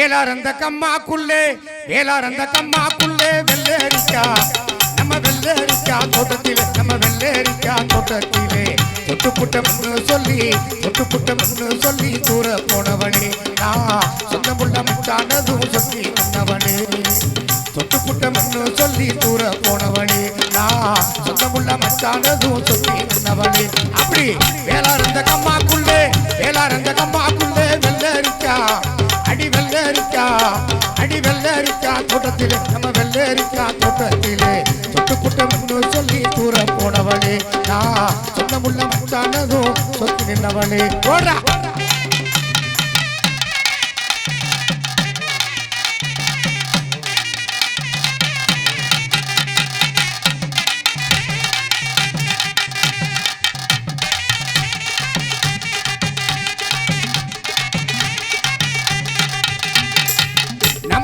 வேளார் அந்த கம்மாக்குள்ளே வேளார் அந்த கம்மாக்குள்ளே வெள்ளேரிக்கா. நம்ம வெள்ளேரிக்கா தோட்டத்திலே நம்ம வெள்ளேரிக்கா தோட்டத்திலே. தொட்டு புட்டம்னு சொல்லி தொட்டு புட்டம்னு சொல்லி தூர போனவனே. நான் சொந்த புள்ள முட்டானதும் சொல்லி வந்தவனே தொட்டு புட்டம்னு சொல்லி தூர போனவனே. நான் சொந்த புள்ள மச்சானதும் சொல்லி வந்தவனே அப்படி வேளார் அந்த கம்மாக்குள்ளே வேளார் அந்த கம்மாக்குள்ளே வெள்ளரிக்கா தோட்டத்திலே நம்ம வெள்ளரிக்கா தோட்டத்திலே. தொட்டு புட்டம்னு சொல்லி தூர போனவளே. நான் சொன்ன முள்ள முட்டானதும் சொத்து நின்றவளே போடுறா.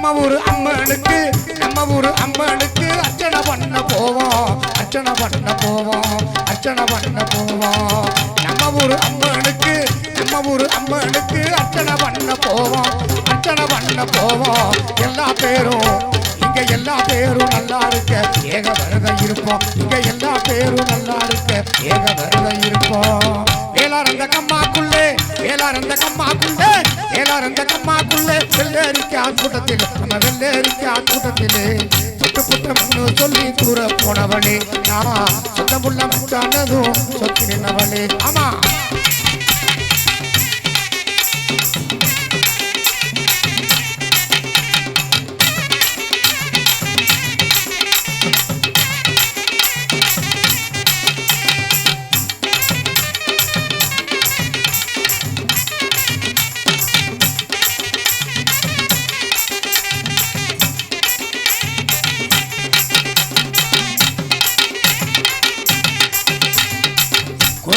நம்ம ஊர் அம்மனுக்கு நம்ம ஊர் அம்மனுக்கு அர்ச்சனை பண்ண போவோம் அர்ச்சனை பண்ண போவோம் அர்ச்சனை பண்ண போவோம். நம்ம ஊர் அம்மனுக்கு நம்ம ஊர் அம்மனுக்கு அர்ச்சனை பண்ண போவோம் அர்ச்சனை பண்ண போவோம். எல்லா பேரும் இங்க எல்லா பேரும் நல்லா இருக்க ஏக விரதம் இருப்போம். இங்க எல்லா பேரும் நல்லா இருக்க ஏக விரதம் இருப்போம். வேளாரந்த கம்மாக்குள்ளே வேளாரந்த கம்மாக்குள்ளே எல்லாரும் இந்த கம்மாக்குள்ளே வெள்ளரிக்கா கூட்டத்தில் நம்ம வெள்ளரிக்கா கூட்டத்திலே தொட்டு புட்டம்னு சொல்லி தூர போனவளே. ஆமா சொந்தமுள்ள முட்டானதும் சொத்தி நின்னவளே. ஆமா.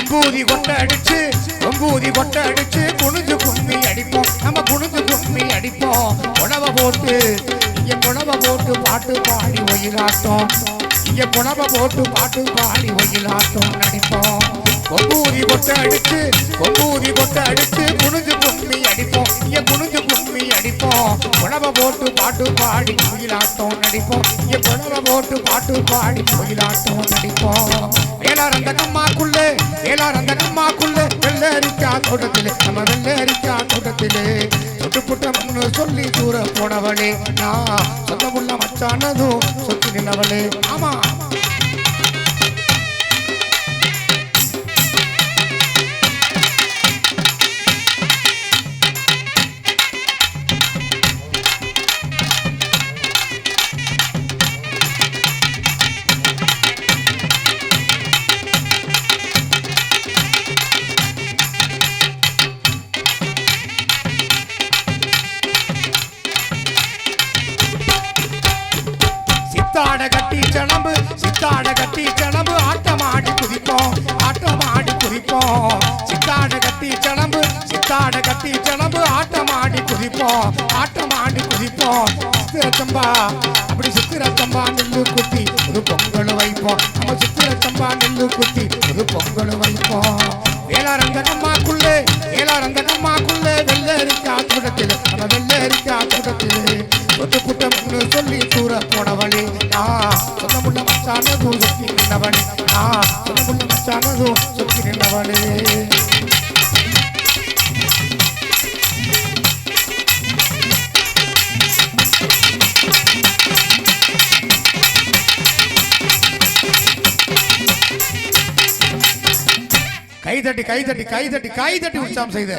கொம்பூதி கொட்ட அடிச்சு கொம்பூதி கொட்ட அடிச்சு குனிஞ்சு கும்மி அடிப்போம். நம்ம குனிஞ்சு கும்மி அடிப்போம். உணவை போட்டு இங்க புடவை போட்டு பாட்டு பாடி ஒயிலாட்டம். இங்க புடவை போட்டு பாட்டு பாடி ஒயிலாட்டம். புடவை போட்டு பாட்டு பாடி ஒயிலாட்டம் நடிப்போம். இங்க புடவை போட்டு பாட்டு பாடி ஒயிலாட்டம் நடிப்போம். வேளார் அந்த கம்மாக்குள்ளே வேளார் அந்த கம்மாக்குள்ளே வெள்ளரிக்கா தோட்டத்திலே நம்ம வெள்ளரிக்கா தோட்டத்திலே. தொட்டு புட்டம்னு சொல்லி தூர போனவளே நான் சொந்தமுள்ள மச்சானதும் சொத்து நின்னவளே. ஆமா. சித்தாட கட்டி கிளம்பு சித்தாட கட்டி கிளம்பு ஆட்டமாடி குதிப்போம் ஆட்டமாடி குதிப்போம். சித்தாட கட்டி கிளம்பு சித்தாட கட்டி கிளம்பு ஆட்டமாடி குதிப்போம் ஆட்டமாடி குதிப்போம். சித்திரத்தம்பா அப்படி சித்திரத்தம்பா நெல்லு குத்தி ஒரு பொங்கல் வைப்போம். நம்ம சித்திரத்தம்பா நெல்லு குத்தி ஒரு பொங்கல் வைப்போம். வேளாரங்கம்மா சொந்தமுள்ள சுத்தி நின்றவனே ஆ சொந்தமுள்ள மச்சானதும் சுத்தி நின்றவனே கைதட்டி கைதட்டி கைதட்டி கைதட்டி உற்சாகம் செய்த.